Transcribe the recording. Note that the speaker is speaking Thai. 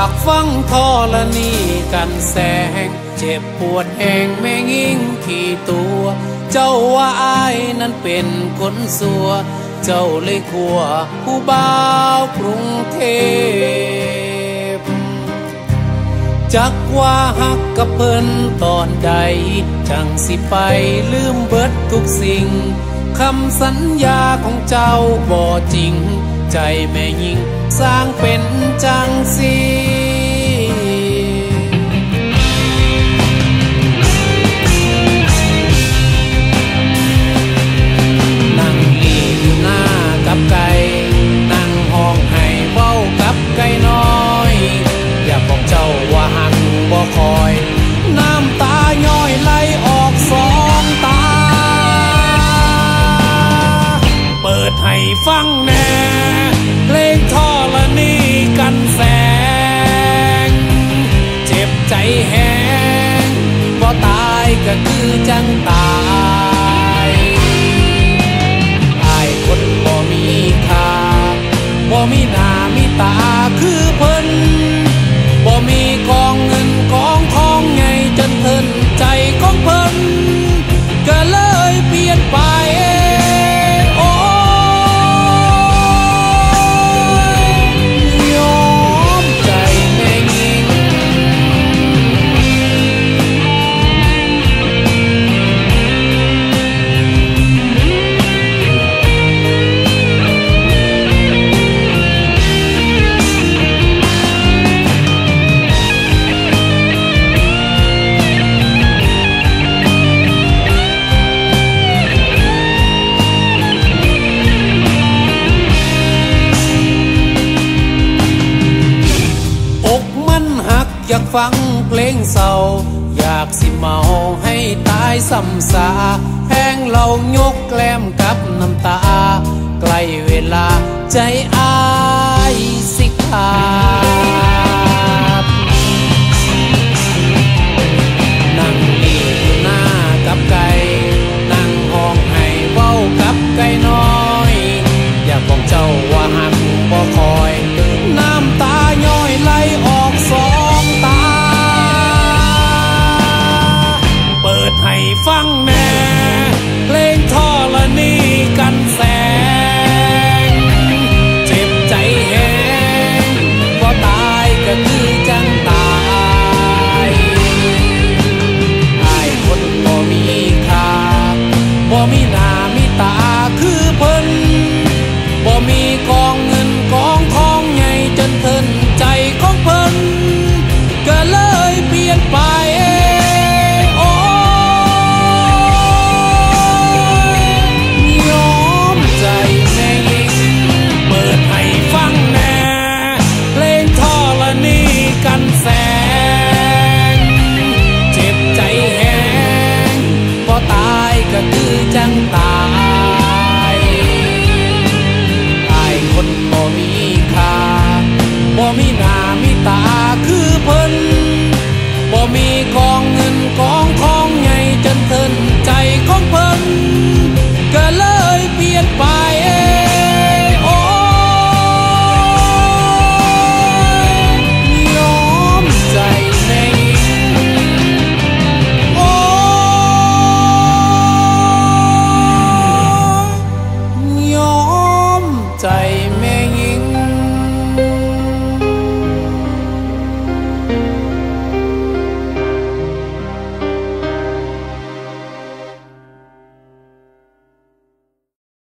ากฟังทอละนี่กันแสง เจ็บปวดแหงแม่งิ่งขี่ตัว เจ้าว่าอายนั้นเป็นคนสัว เจ้าเลยขัวผู้บ่าวกรุงเทพ จักว่าหักกับเพิ่นตอนใด จังสิไปลืมเบิดทุกสิ่ง คำสัญญาของเจ้าบ่จริง ใจแม่ยิงสร้างเป็นจังสีนั่งลีอยู่หน้ากับไก่นั่งห้องให้เว้ากับไก่น้อย อยากบอกเจ้าว่าหักบ่คอย น้ำตาย้อยไหลออกสองตา เปิดให้ฟังแน จังตายอายคนบ่มีค่าบ่มีหน้ามีตาคือเพิ่ อยากฟังเพลงเศร้า อยากสิเมาให้ตายซ้ำสาแห้งเรายกแกล้มกับน้ำตา ใกล้เวลาใจอา